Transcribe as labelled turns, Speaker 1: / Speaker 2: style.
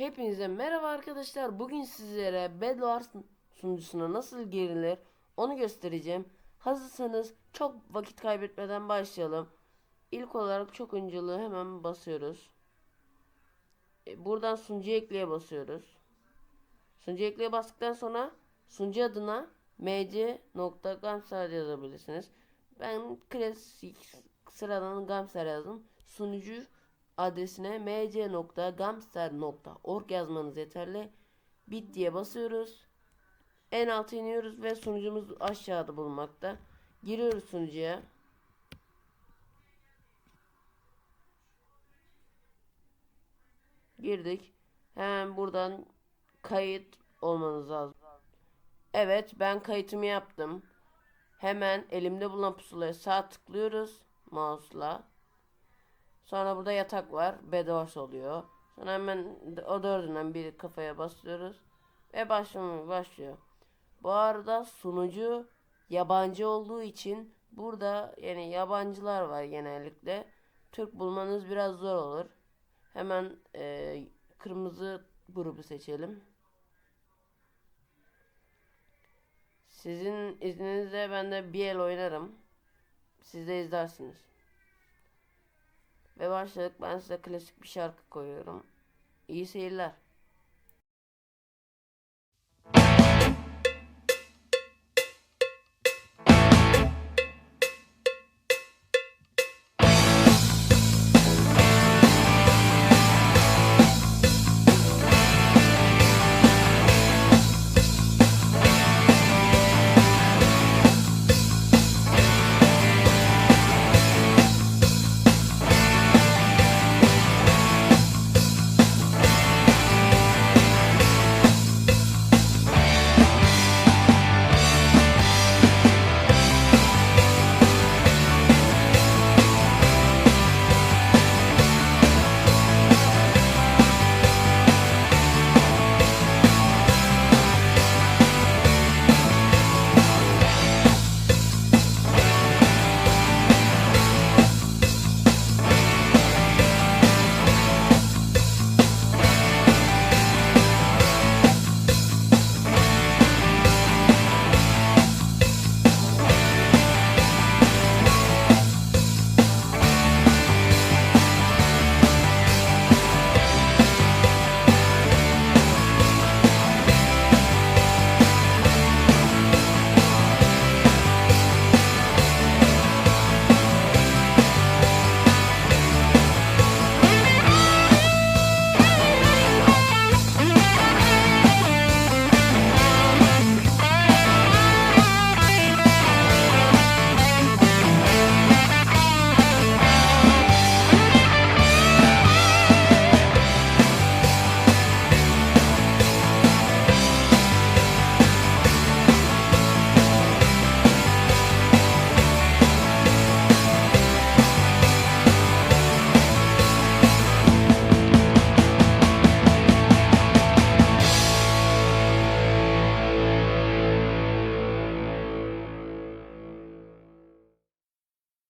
Speaker 1: Hepinize merhaba arkadaşlar. Bugün sizlere Bedwars sunucusuna nasıl girilir onu göstereceğim. Hazırsanız çok vakit kaybetmeden başlayalım. İlk olarak çok önceliği hemen basıyoruz. E, Buradan sunucu ekleye basıyoruz. Sunucu ekleye bastıktan sonra sunucu adına mc.gamser yazabilirsiniz. Ben klasik sıradan Gamser yazdım. Sunucu adresine mc.gamster.org yazmanız yeterli. Bit diye basıyoruz. En alta iniyoruz ve sunucumuz aşağıda bulunmakta. Giriyoruz sunucuya. Girdik. Hemen buradan kayıt olmanız lazım. Evet ben kayıtımı yaptım. Hemen elimde bulunan pusulaya sağ tıklıyoruz mouse'la. Sonra burada yatak var. Bedwars oluyor. Sonra hemen o dördünden bir kafaya basıyoruz. Ve başlamaya başlıyor. Bu arada sunucu yabancı olduğu için burada yani yabancılar var genellikle. Türk bulmanız biraz zor olur. Hemen e, kırmızı grubu seçelim. Sizin izninizle ben de bir el oynarım. Siz de izlersiniz. Ve başladık. Ben size klasik bir şarkı koyuyorum. İyi seyirler.